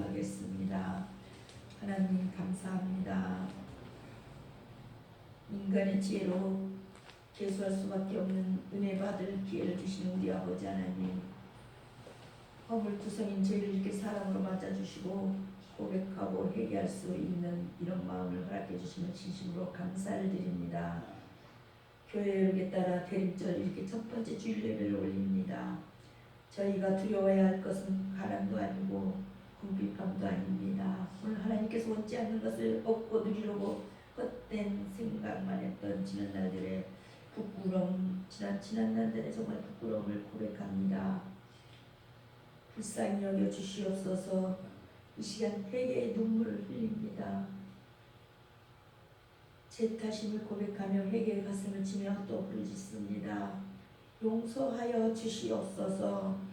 기도하겠습니다. 하나님 감사합니다. 인간의 지혜로 개수할 수밖에 없는 은혜 받을 기회를 주시는 우리 아버지 하나님 허물투성인 저희를 이렇게 사랑으로 맞아주시고 고백하고 회개할 수 있는 이런 마음을 허락해 주시면 진심으로 감사를 드립니다. 교회 여기에 따라 대림절 이렇게 첫 번째 주일 예배를 올립니다. 저희가 두려워해야 할 것은 가난도 아니고 궁핍함도 아닙니다. 오늘 하나님께서 원치 않는 것을 얻고 누리려고 헛된 생각만 했던 지난 날들의 부끄러움, 지난 지난 날들의 정말 부끄러움을 고백합니다. 불쌍히 여겨 주시옵소서. 이 시간 회개의 눈물을 흘립니다. 제 탓임을 고백하며 회개의 가슴을 치며 또 부르짖습니다. 용서하여 주시옵소서.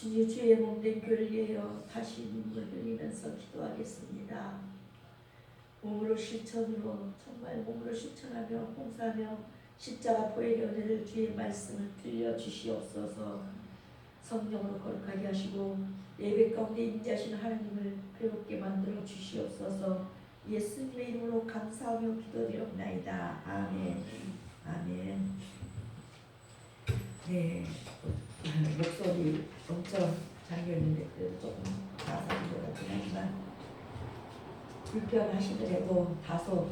주의 주의 몸된 교를 위하여 다시 눈물 흘리면서 기도하겠습니다. 몸으로 실천으로 정말 몸으로 실천하며 봉사하며 십자가 보혜의 은혜를 주의 말씀을 들려 주시옵소서. 성령으로 거룩하게 하시고 예배 가운데 임재하신 하나님을 배롭게 만들어 주시옵소서. 예수님의 이름으로 감사하며 기도드리옵나이다. 아멘. 아멘. 네, 목소리 엄청 잠겼는데 그 조금 가사인 것 같긴 하지만 불편하시더라도 다소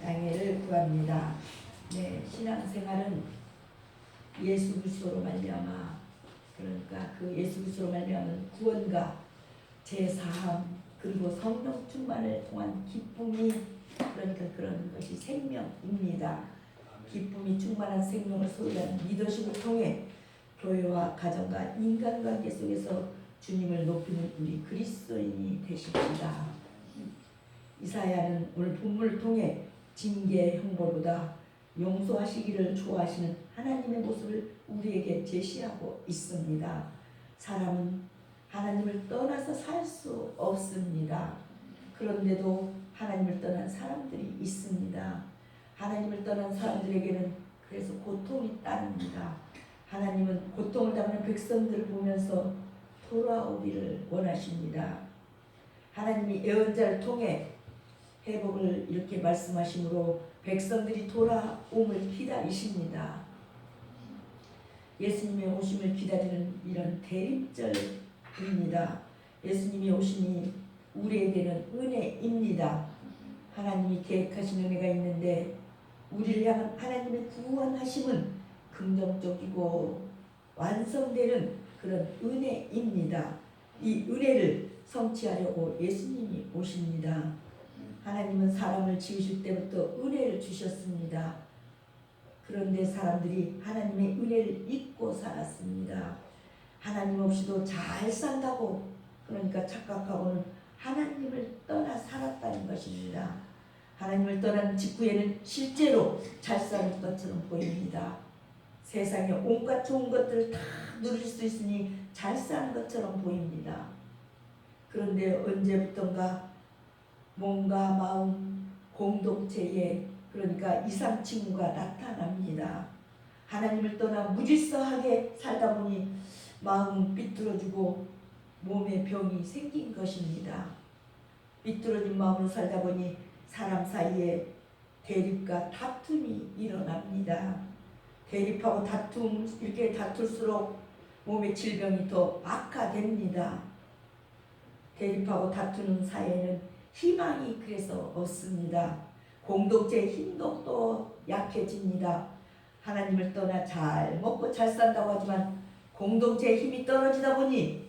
양해를 구합니다. 네, 신앙생활은 예수 그리스도로 말미암아 그러니까 그 예수 그리스도로 말미암은 구원과 제사함 그리고 성령 충만을 통한 기쁨이 그러니까 그런 것이 생명입니다. 기쁨이 충만한 생명을 소유한 리더십을 통해 교회와 가정과 인간관계 속에서 주님을 높이는 우리 그리스도인이 되십니다. 이사야는 오늘 본문을 통해 징계 형벌보다 용서하시기를 좋아하시는 하나님의 모습을 우리에게 제시하고 있습니다. 사람은 하나님을 떠나서 살 수 없습니다. 그런데도 하나님을 떠난 사람들이 있습니다. 하나님을 떠난 사람들에게는 그래서 고통이 따릅니다. 하나님은 고통을 당하는 백성들을 보면서 돌아오기를 원하십니다. 하나님이 예언자를 통해 회복을 이렇게 말씀하시므로 백성들이 돌아옴을 기다리십니다. 예수님의 오심을 기다리는 이런 대림절입니다. 예수님이 오심이 우리에게는 은혜입니다. 하나님이 계획하신 은혜가 있는데 우리를 향한 하나님의 구원하심은 긍정적이고 완성되는 그런 은혜입니다. 이 은혜를 성취하려고 예수님이 오십니다. 하나님은 사람을 지으실 때부터 은혜를 주셨습니다. 그런데 사람들이 하나님의 은혜를 잊고 살았습니다. 하나님 없이도 잘 산다고 그러니까 착각하고는 하나님을 떠나 살았다는 것입니다. 하나님을 떠난 직후에는 실제로 잘 사는 것처럼 보입니다. 세상에 온갖 좋은 것들을 다 누릴 수 있으니 잘 사는 것처럼 보입니다. 그런데 언제부턴가 몸과 마음 공동체에 그러니까 이상 친구가 나타납니다. 하나님을 떠나 무질서하게 살다 보니 마음은 삐뚤어지고 몸에 병이 생긴 것입니다. 삐뚤어진 마음으로 살다 보니 사람 사이에 대립과 다툼이 일어납니다. 대립하고 다툼 이렇게 다툴수록 몸의 질병이 더 악화됩니다. 대립하고 다투는 사이에는 희망이 그래서 없습니다. 공동체의 힘도 또 약해집니다. 하나님을 떠나 잘 먹고 잘 산다고 하지만 공동체의 힘이 떨어지다 보니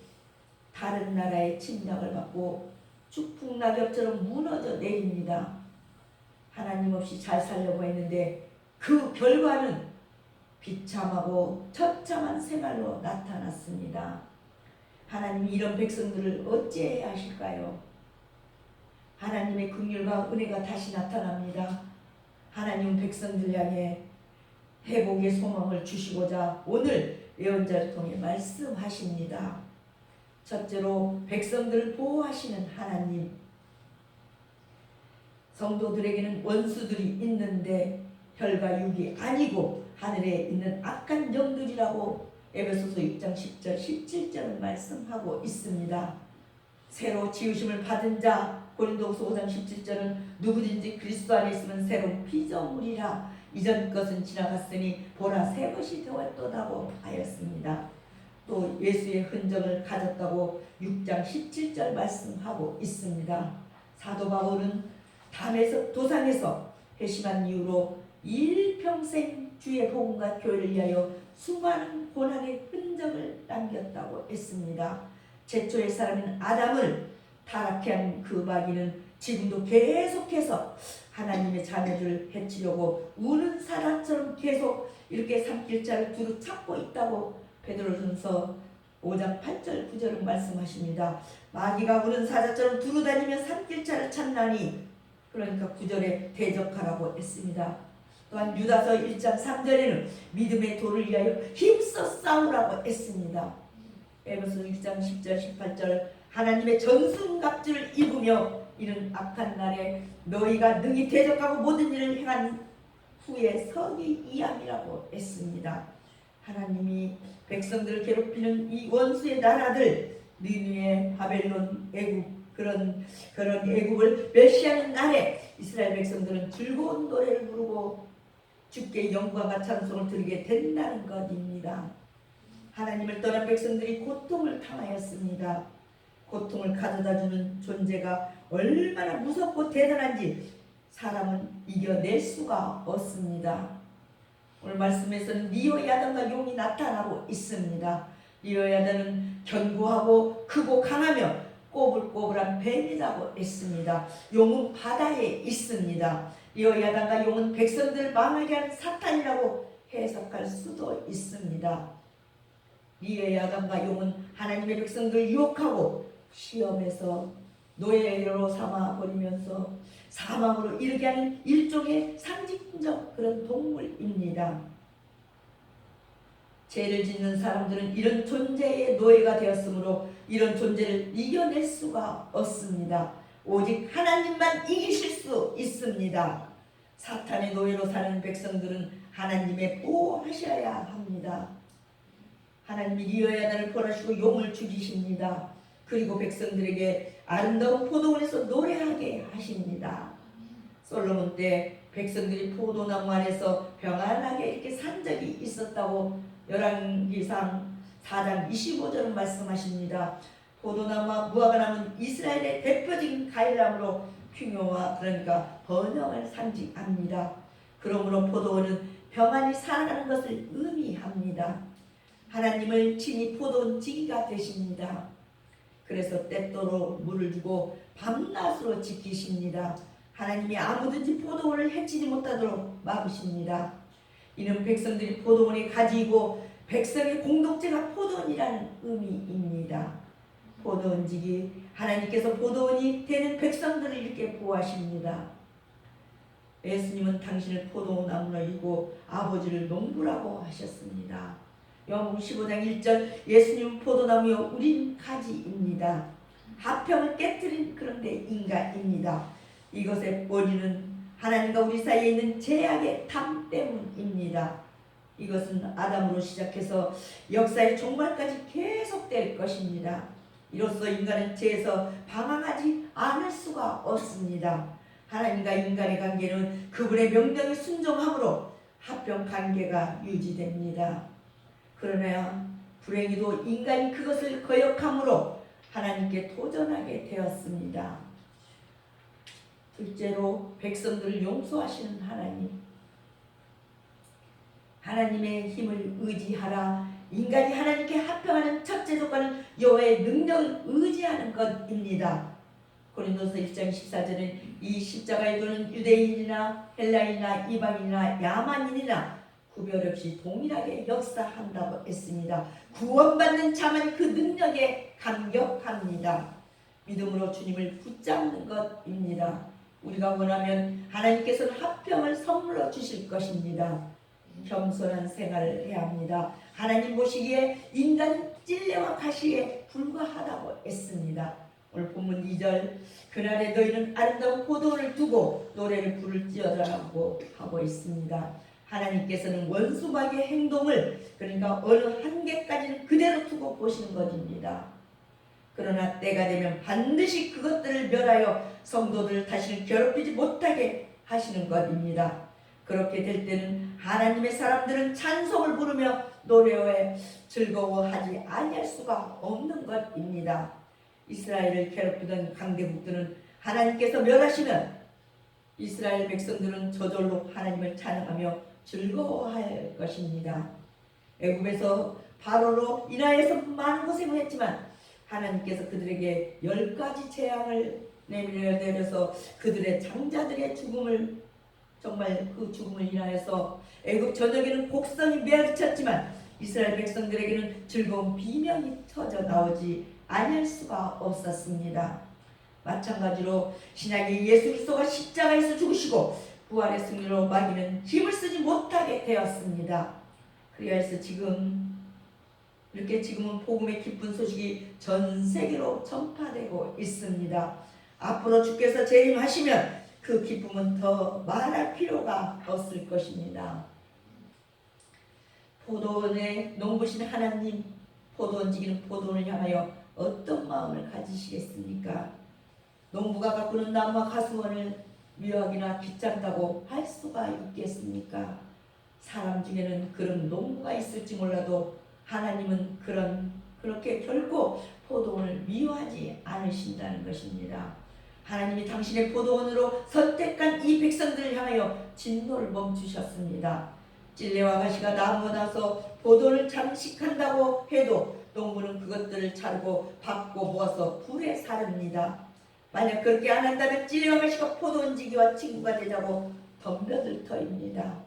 다른 나라의 침략을 받고 축풍낙엽처럼 무너져 내립니다. 하나님 없이 잘 살려고 했는데 그 결과는 비참하고 처참한 생활로 나타났습니다. 하나님이 이런 백성들을 어찌해야 하실까요? 하나님의 긍휼과 은혜가 다시 나타납니다. 하나님 백성들 향해 회복의 소망을 주시고자 오늘 예언자를 통해 말씀하십니다. 첫째로 백성들을 보호하시는 하나님. 성도들에게는 원수들이 있는데 혈과 육이 아니고 하늘에 있는 악한 영들이라고 에베소서 6장 10절 17절을 말씀하고 있습니다. 새로 지으심을 받은 자 고린도후서 5장 17절은 누구든지 그리스도 안에 있으면 새로운 피조물이라 이전 것은 지나갔으니 보라 새 것이 되었도다고 하였습니다. 또 예수의 흔적을 가졌다고 6장 17절 말씀하고 있습니다. 사도 바울은 담에서 도상에서 회심한 이후로 일평생 주의 복음과 교회를 위하여 수많은 고난의 흔적을 남겼다고 했습니다. 제초의 사람인 아담을 타락해 한그 마귀는 지금도 계속해서 하나님의 자녀들을 해치려고 우는 사람처럼 계속 이렇게 삼킬자를 두루 찾고 있다고 베드로전서 5장 8절 9절은 말씀하십니다. 마귀가 우는 사자처럼 두루 다니며 삼킬자를 찾나니 그러니까 9절에 대적하라고 했습니다. 또한 유다서 1장 3절에는 믿음의 도를 위하여 힘써 싸우라고 했습니다. 에베소 1장 10절 18절 하나님의 전승갑주를 입으며 이는 악한 날에 너희가 능히 대적하고 모든 일을 행한 후에 서기 이함이라고 했습니다. 하나님이 백성들을 괴롭히는 이 원수의 나라들 니누의 바벨론 애국 그런 그런 애국을 멸시하는 날에 이스라엘 백성들은 즐거운 노래를 부르고 주께 영광과 찬송을 드리게 된다는 것입니다. 하나님을 떠난 백성들이 고통을 당하였습니다. 고통을 가져다주는 존재가 얼마나 무섭고 대단한지 사람은 이겨낼 수가 없습니다. 오늘 말씀에서는 리오 야단과 용이 나타나고 있습니다. 리오 야단은 견고하고 크고 강하며 꼬불꼬불한 뱀이라고 했습니다. 용은 바다에 있습니다. 리오 야단과 용은 백성들을 망하게 하는 사탄이라고 해석할 수도 있습니다. 리오 야단과 용은 하나님의 백성들을 유혹하고 시험에서 노예로 삼아 버리면서 사망으로 이르게 하는 일종의 상징적 그런 동물입니다. 죄를 짓는 사람들은 이런 존재의 노예가 되었으므로 이런 존재를 이겨낼 수가 없습니다. 오직 하나님만 이기실 수 있습니다. 사탄의 노예로 사는 백성들은 하나님의 보호하셔야 합니다. 하나님이 리어야단을 벌하시고 용을 죽이십니다. 그리고 백성들에게 아름다운 포도원에서 노래하게 하십니다. 솔로몬 때 백성들이 포도나무 안에서 평안하게 이렇게 산 적이 있었다고 열왕기상 4장 25절은 말씀하십니다. 포도나무와 무화과 나무는 이스라엘의 대표적인 과일나무로 흉요와 그러니까 번영을 상징합니다. 그러므로 포도원은 평안히 살아가는 것을 의미합니다. 하나님을 친히 포도원 지기가 되십니다. 그래서 때때로 물을 주고 밤낮으로 지키십니다. 하나님이 아무든지 포도원을 해치지 못하도록 막으십니다. 이는 백성들이 포도원에 가지고 백성의 공동체가 포도원이라는 의미입니다. 포도원직이 하나님께서 포도원이 되는 백성들을 이렇게 보호하십니다. 예수님은 당신을 포도나무로 이고 아버지를 농부라고 하셨습니다. 요한복음 15장 1절 예수님은 포도나무요 우린 가지입니다. 하평을 깨뜨린 그런데 인간입니다. 이것의 원인은 하나님과 우리 사이에 있는 제약의 담 때문입니다. 이것은 아담으로 시작해서 역사의 종말까지 계속될 것입니다. 이로써 인간은 죄에서 방황하지 않을 수가 없습니다. 하나님과 인간의 관계는 그분의 명령에 순종함으로 합병 관계가 유지됩니다. 그러나 불행히도 인간이 그것을 거역함으로 하나님께 도전하게 되었습니다. 둘째로 백성들을 용서하시는 하나님. 하나님의 힘을 의지하라. 인간이 하나님께 합평하는 첫째 조건은 여호와의 능력을 의지하는 것입니다. 고린도서 1장 14절은 이 십자가의 도는 유대인이나 헬라인이나 이방인이나 야만인이나 구별 없이 동일하게 역사한다고 했습니다. 구원받는 자만 그 능력에 감격합니다. 믿음으로 주님을 붙잡는 것입니다. 우리가 원하면 하나님께서는 합평을 선물로 주실 것입니다. 겸손한 생활을 해야 합니다. 하나님 보시기에 인간 찔레와 가시에 불과하다고 했습니다. 오늘 본문 2절 그날에 너희는 아름다운 포도를 두고 노래를 부를지어다라고 하고 있습니다. 하나님께서는 원수막의 행동을 그러니까 어느 한계까지는 그대로 두고 보시는 것입니다. 그러나 때가 되면 반드시 그것들을 멸하여 성도들을 다시 괴롭히지 못하게 하시는 것입니다. 그렇게 될 때는 하나님의 사람들은 찬송을 부르며 노래에 즐거워하지 아니할 수가 없는 것입니다. 이스라엘을 괴롭히던 강대국들은 하나님께서 멸하시면 이스라엘 백성들은 저절로 하나님을 찬양하며 즐거워할 것입니다. 애굽에서 바로로 인하여서 많은 고생을 했지만 하나님께서 그들에게 열 가지 재앙을 내려서 그들의 장자들의 죽음을 정말 그 죽음을 인하여서 애굽 전역에는 곡성이 메아리쳤지만 이스라엘 백성들에게는 즐거운 비명이 터져 나오지 아니할 수가 없었습니다. 마찬가지로 신약의 예수 그리스도가 십자가에서 죽으시고 부활의 승리로 마귀는 힘을 쓰지 못하게 되었습니다. 그리하여서 지금 이렇게 지금은 복음의 기쁜 소식이 전 세계로 전파되고 있습니다. 앞으로 주께서 재림하시면 그 기쁨은 더 말할 필요가 없을 것입니다. 포도원에 농부신 하나님, 포도원 지기는 포도원을 향하여 어떤 마음을 가지시겠습니까? 농부가 가꾸는 나무와 가수원을 묘하기나 귀찮다고 할 수가 있겠습니까? 사람 중에는 그런 농부가 있을지 몰라도 하나님은 그런 그렇게 결코 포도원을 미워하지 않으신다는 것입니다. 하나님이 당신의 포도원으로 선택한 이 백성들을 향하여 진노를 멈추셨습니다. 찔레와 가시가 나무나서 포도를 장식한다고 해도 농부는 그것들을 자르고 밟고 모아서 불에 사릅니다. 만약 그렇게 안 한다면 찔레와 가시가 포도원 지기와 친구가 되자고 덤벼들 터입니다.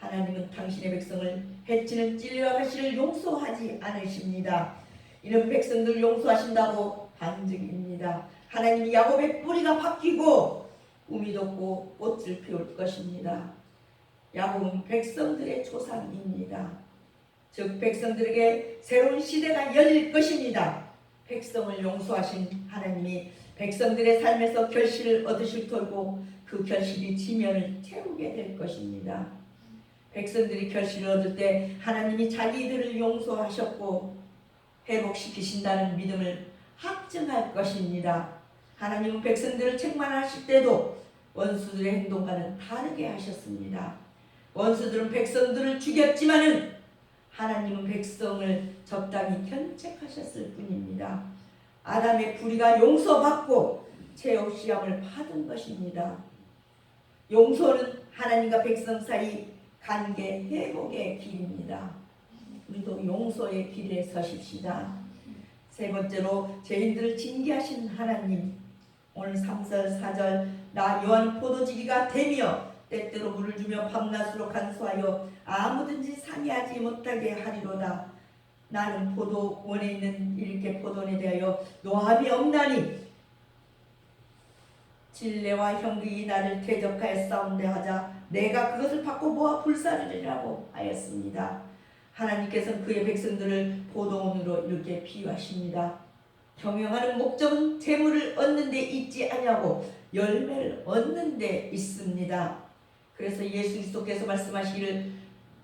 하나님은 당신의 백성을 해치는 찔레와 가시를 용서하지 않으십니다. 이런 백성들 용서하신다고 반증입니다. 하나님이 야곱의 뿌리가 바뀌고 꿈이 돋고 꽃을 피울 것입니다. 야곱은 백성들의 조상입니다. 즉 백성들에게 새로운 시대가 열릴 것입니다. 백성을 용서하신 하나님이 백성들의 삶에서 결실을 얻으실 터고 그 결실이 지면을 채우게 될 것입니다. 백성들이 결실을 얻을 때 하나님이 자기들을 용서하셨고 회복시키신다는 믿음을 확증할 것입니다. 하나님은 백성들을 책망하실 때도 원수들의 행동과는 다르게 하셨습니다. 원수들은 백성들을 죽였지만은 하나님은 백성을 적당히 견책하셨을 뿐입니다. 아담의 불의가 용서받고 죄의 시험을 받은 것입니다. 용서는 하나님과 백성 사이 관계 회복의 길입니다. 우리도 용서의 길에 서십시다. 세 번째로 죄인들을 징계하신 하나님 오늘 3절 4절 나 요한 포도지기가 되며 때때로 물을 주며 밤낮으로 간수하여 아무든지 상의하지 못하게 하리로다. 나는 포도원에 있는 이렇게 포도원에 대하여 노함이 없나니 진례와 형극이 나를 대적하여 싸운데 하자 내가 그것을 받고 모아 불사르리라고 하였습니다. 하나님께서는 그의 백성들을 포도원으로 이렇게 비유하십니다. 경영하는 목적은 재물을 얻는 데 있지 아니하고 열매를 얻는 데 있습니다. 그래서 예수 그리스도께서 말씀하시기를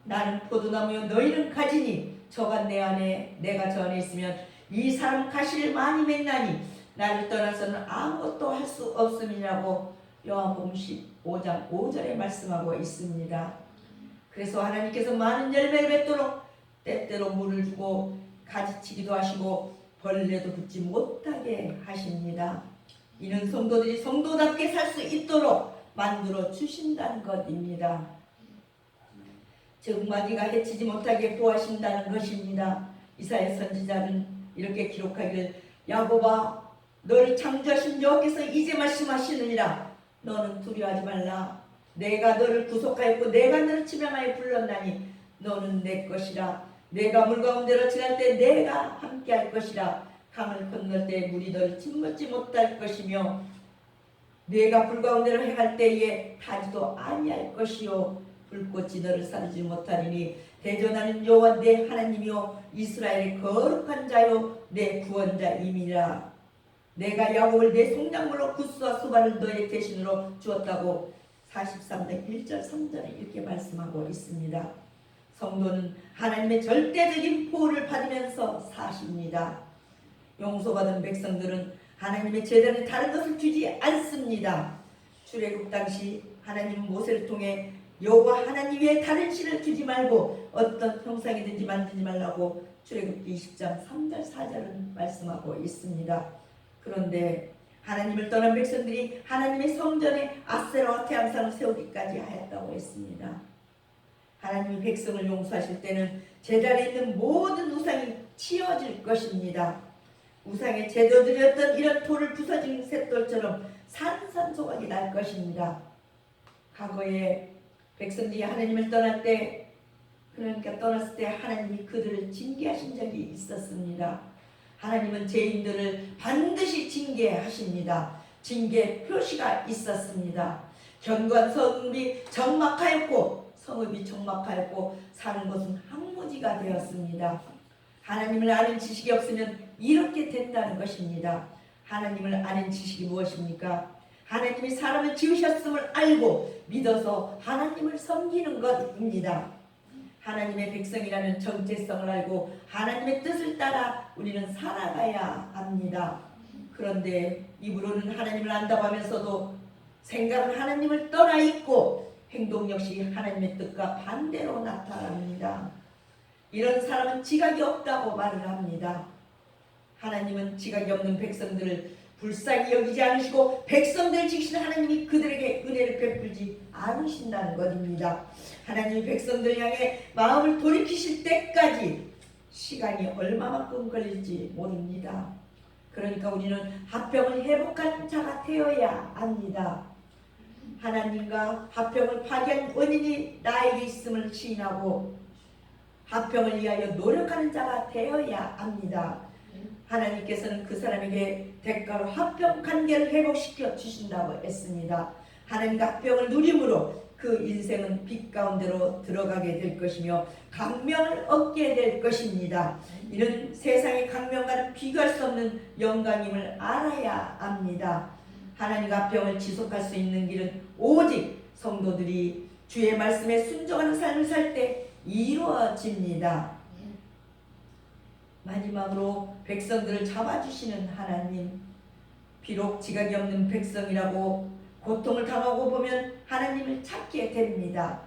나는 포도나무요 너희는 가지니 저가 내 안에 내가 저 안에 있으면 이 사람 가시를 많이 맺나니 나를 떠나서는 아무것도 할 수 없음이라고 요한복음 15장 5절에 말씀하고 있습니다. 그래서 하나님께서 많은 열매를 맺도록 때때로 물을 주고 가지치기도 하시고 벌레도 붙지 못하게 하십니다. 이는 성도들이 성도답게 살 수 있도록 만들어 주신다는 것입니다. 즉 마귀가 해치지 못하게 구하신다는 것입니다. 이사야 선지자는 이렇게 기록하기를 야곱아 너를 창조하신 여호께서 이제 말씀하시느니라 너는 두려워하지 말라. 내가 너를 구속하였고 내가 너를 지명하여 불렀나니 너는 내 것이라. 내가 물 가운데로 지날 때 내가 함께 할 것이라. 강을 건널 때 물이 너를 짓묻지 못할 것이며 내가 불 가운데로 행할 때에 타지도 아니할 것이요. 불꽃이 너를 사르지 못하리니 대전하는 여호와 내 하나님이요. 이스라엘의 거룩한 자요. 내 구원자임이라 내가 야곱을 내 속량물로 구스와 수발을 너의 대신으로 주었다고 43장 1절 3절에 이렇게 말씀하고 있습니다. 성도는 하나님의 절대적인 보호를 받으면서 사십니다. 용서받은 백성들은 하나님의 제단에 다른 것을 주지 않습니다. 출애굽 당시 하나님은 모세를 통해 여호와 하나님 외에 다른 신을 주지 말고 어떤 형상이든지 만들지 말라고 출애굽기 20장 3절 4절은 말씀하고 있습니다. 그런데 하나님을 떠난 백성들이 하나님의 성전에 아세라와 태양상을 세우기까지 하였다고 했습니다. 하나님이 백성을 용서하실 때는 제자리에 있는 모든 우상이 치워질 것입니다. 우상에 제도드렸던 이런 돌을 부서진 셋돌처럼 산산소각이 날 것입니다. 과거에 백성들이 하나님을 떠날 때 그러니까 떠났을 때 하나님이 그들을 징계하신 적이 있었습니다. 하나님은 죄인들을 반드시 징계하십니다. 징계 표시가 있었습니다. 견고한 성읍이 적막하였고 성읍이 적막하였고 사는 것은 항무지가 되었습니다. 하나님을 아는 지식이 없으면 이렇게 된다는 것입니다. 하나님을 아는 지식이 무엇입니까? 하나님이 사람을 지으셨음을 알고 믿어서 하나님을 섬기는 것입니다. 하나님의 백성이라는 정체성을 알고 하나님의 뜻을 따라 우리는 살아가야 합니다. 그런데 입으로는 하나님을 안다고 하면서도 생각은 하나님을 떠나 있고 행동 역시 하나님의 뜻과 반대로 나타납니다. 이런 사람은 지각이 없다고 말을 합니다. 하나님은 지각이 없는 백성들을 불쌍히 여기지 않으시고 백성들 지키신 하나님이 그들에게 은혜를 베풀지 않으신다는 것입니다. 하나님이 백성들 향해 마음을 돌이키실 때까지 시간이 얼마만큼 걸릴지 모릅니다. 그러니까 우리는 합병을 회복한 자가 되어야 합니다. 하나님과 합병을 파괴한 원인이 나에게 있음을 시인하고 합병을 위하여 노력하는 자가 되어야 합니다. 하나님께서는 그 사람에게 대가로 합병 관계를 회복시켜 주신다고 했습니다. 하나님과 합병을 누림으로 그 인생은 빛 가운데로 들어가게 될 것이며 강명을 얻게 될 것입니다. 이는 세상의 강명과는 비교할 수 없는 영광임을 알아야 합니다. 하나님과 합병을 지속할 수 있는 길은 오직 성도들이 주의 말씀에 순종하는 삶을 살 때 이루어집니다. 마지막으로 백성들을 잡아주시는 하나님. 비록 지각이 없는 백성이라고 고통을 당하고 보면 하나님을 찾게 됩니다.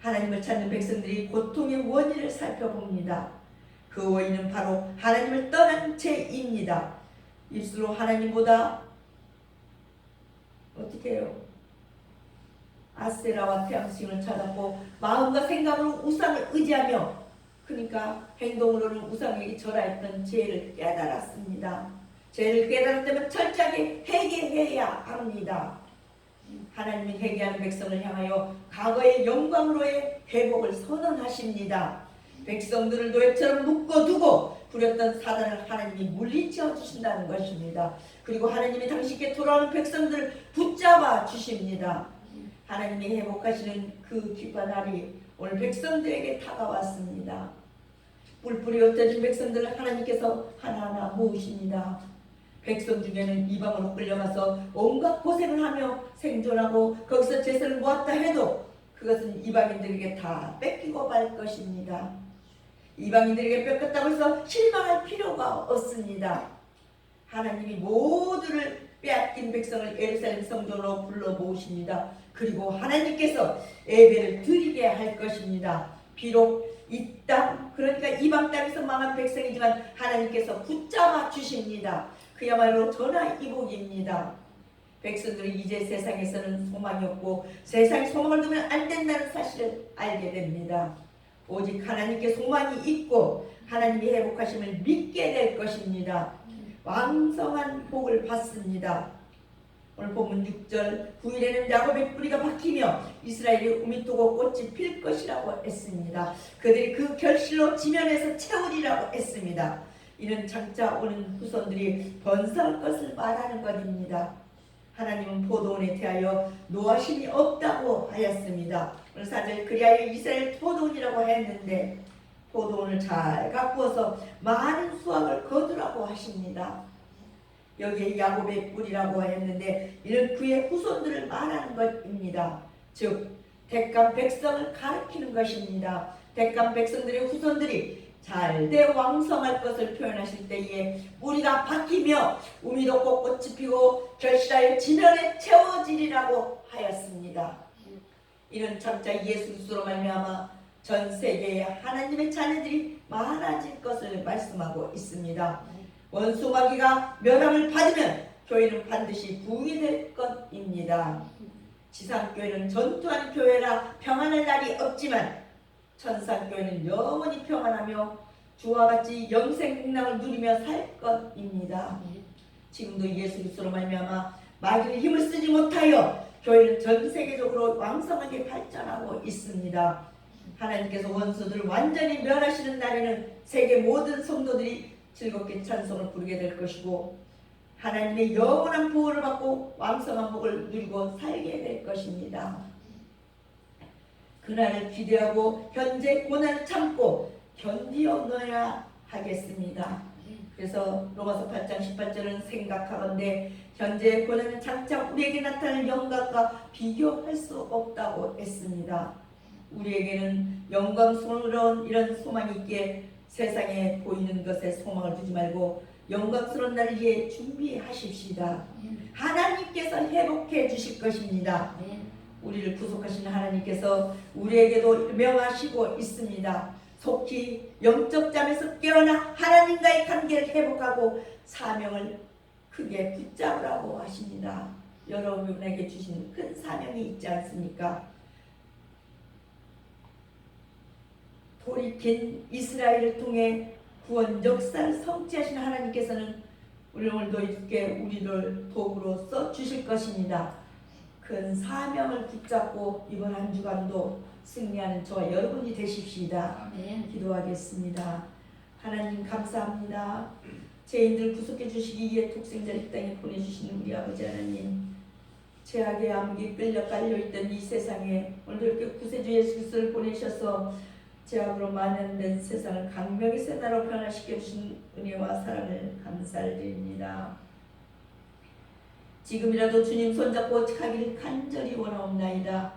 하나님을 찾는 백성들이 고통의 원인을 살펴봅니다. 그 원인은 바로 하나님을 떠난 죄입니다. 입술로 하나님보다 어떻게 해요? 아세라와 태양신을 찾았고 마음과 생각으로 우상을 의지하며 그러니까 행동으로는 우상에게 절하였던 죄를 깨달았습니다. 죄를 깨달았다면 철저하게 회개해야 합니다. 하나님이 회개하는 백성을 향하여 과거의 영광으로의 회복을 선언하십니다. 백성들을 노예처럼 묶어두고 부렸던 사단을 하나님이 물리쳐 주신다는 것입니다. 그리고 하나님이 당신께 돌아오는 백성들을 붙잡아 주십니다. 하나님이 회복하시는 그 기과 날이 오늘 백성들에게 다가왔습니다. 뿔뿔이 흩어진 백성들을 하나님께서 하나하나 모으십니다. 백성 중에는 이방으로 끌려가서 온갖 고생을 하며 생존하고 거기서 재산을 모았다 해도 그것은 이방인들에게 다 뺏기고 말 것입니다. 이방인들에게 뺏겼다고 해서 실망할 필요가 없습니다. 하나님이 모두를 빼앗긴 백성을 예루살렘 성전으로 불러 모으십니다. 그리고 하나님께서 예배를 드리게 할 것입니다. 비록 이 땅, 그러니까 이방 땅에서 망한 백성이지만 하나님께서 붙잡아 주십니다. 그야말로 전화이복입니다. 백성들이 이제 세상에서는 소망이 없고 세상에 소망을 두면 안 된다는 사실을 알게 됩니다. 오직 하나님께 소망이 있고 하나님이 회복하심을 믿게 될 것입니다. 왕성한 복을 받습니다. 오늘 본문 6절 9일에는 야곱의 뿌리가 박히며 이스라엘이 우미토고 꽃이 필 것이라고 했습니다. 그들이 그 결실로 지면에서 채우리라고 했습니다. 이는 장차 오는 후손들이 번성할 것을 말하는 것입니다. 하나님은 포도원에 대하여 노하심이 없다고 하였습니다. 오늘 사절 그리하여 이스라엘 포도원이라고 했는데 포도원을 잘 가꾸어서 많은 수확을 거두라고 하십니다. 여기에 야곱의 뿔이라고 했는데 이는 그의 후손들을 말하는 것입니다. 즉 대감 백성을 가리키는 것입니다. 대감 백성들의 후손들이 잘돼 왕성할 것을 표현하실 때에 우리가 바뀌며 우미도 꽃꽃이 피고 결실하여 지면에 채워지리라고 하였습니다. 이는 장차 예수 그리스도로 말미암아 전 세계에 하나님의 자녀들이 많아질 것을 말씀하고 있습니다. 원수 마귀가 멸함을 받으면 교회는 반드시 부흥이 될 것입니다. 지상교회는 전투하는 교회라 평안할 날이 없지만 천상교회는 영원히 평안하며 주와 같이 영생국락을 누리며 살 것입니다. 지금도 예수 그리스도로 말미암아 마귀의 힘을 쓰지 못하여 교회는 전 세계적으로 왕성하게 발전하고 있습니다. 하나님께서 원수들을 완전히 멸하시는 날에는 세계 모든 성도들이 즐겁게 찬송을 부르게 될 것이고 하나님의 영원한 보호를 받고 왕성한 복을 누리고 살게 될 것입니다. 그날을 기대하고 현재 고난을 참고 견디어넣어야 하겠습니다. 그래서 로마서 8장 18절은 생각하건대 현재 고난은 장차 우리에게 나타날 영광과 비교할 수 없다고 했습니다. 우리에게는 영광스러운 이런 소망이 있기에 세상에 보이는 것에 소망을 두지 말고 영광스러운 날을 위해 준비하십시다. 하나님께서 회복해 주실 것입니다. 우리를 구속하시는 하나님께서 우리에게도 명하시고 있습니다. 속히 영적 잠에서 깨어나 하나님과의 관계를 회복하고 사명을 크게 붙잡으라고 하십니다. 여러분에게 주신 큰 사명이 있지 않습니까? 돌이킨 이스라엘을 통해 구원 역사를 성취하신 하나님께서는 우리 오늘도 이렇게 우리를 도구로 써 주실 것입니다. 큰 사명을 붙잡고 이번 한 주간도 승리하는 저와 여러분이 되십시다. 기도하겠습니다. 하나님 감사합니다. 죄인들 구속해 주시기 위해 독생자 이 땅에 보내주신 우리 아버지 하나님 죄악의 암흑이 끌려 깔려 있던 이 세상에 오늘도 이렇게 구세주 예수 그리스도를 보내셔서 죄악으로 만연된 세상을 강명의 세나로 변화시켜 주신 은혜와 사랑을 감사드립니다. 지금이라도 주님 손잡고 가기를 간절히 원하옵나이다.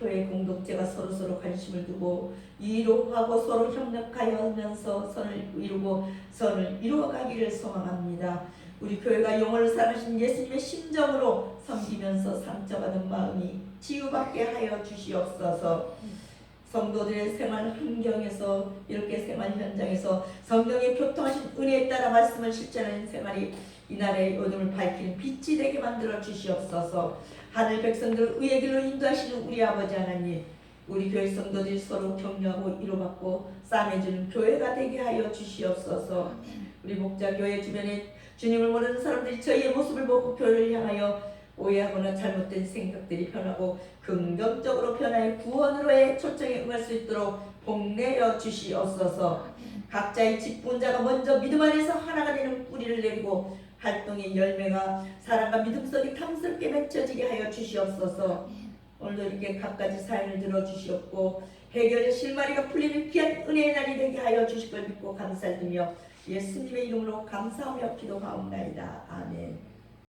교회 공동체가 서로서로 관심을 두고 이로하고 서로 협력하여면서 선을 이루고 선을 이루어가기를 소망합니다. 우리 교회가 영혼을 사랑하신 예수님의 심정으로 섬기면서 상처받은 마음이 치유받게 하여 주시옵소서. 성도들의 생활 환경에서 이렇게 생활 현장에서 성경의 교통하신 은혜에 따라 말씀을 실천하는 생활이 이날의 어둠을 밝히는 빛이 되게 만들어 주시옵소서. 하늘 백성들 의의 길로 인도하시는 우리 아버지 하나님, 우리 교회 성도들이 서로 격려하고 위로받고 싸매주는 교회가 되게 하여 주시옵소서. 우리 목자 교회 주변에 주님을 모르는 사람들이 저희의 모습을 보고 교회를 향하여 오해하거나 잘못된 생각들이 변하고 긍정적으로 변하여 구원으로의 초청에 응할 수 있도록 복내어 주시옵소서. 각자의 직분자가 먼저 믿음 안에서 하나가 되는 뿌리를 내리고 활동의 열매가 사랑과 믿음 속에 탐스럽게 맺혀지게 하여 주시옵소서. 오늘도 이렇게 각가지 사연을 들어 주시옵고 해결의 실마리가 풀리는 귀한 은혜의 날이 되게 하여 주실 걸 믿고 감사드리며 예수님의 이름으로 감사하며 기도하옵나이다. 아멘.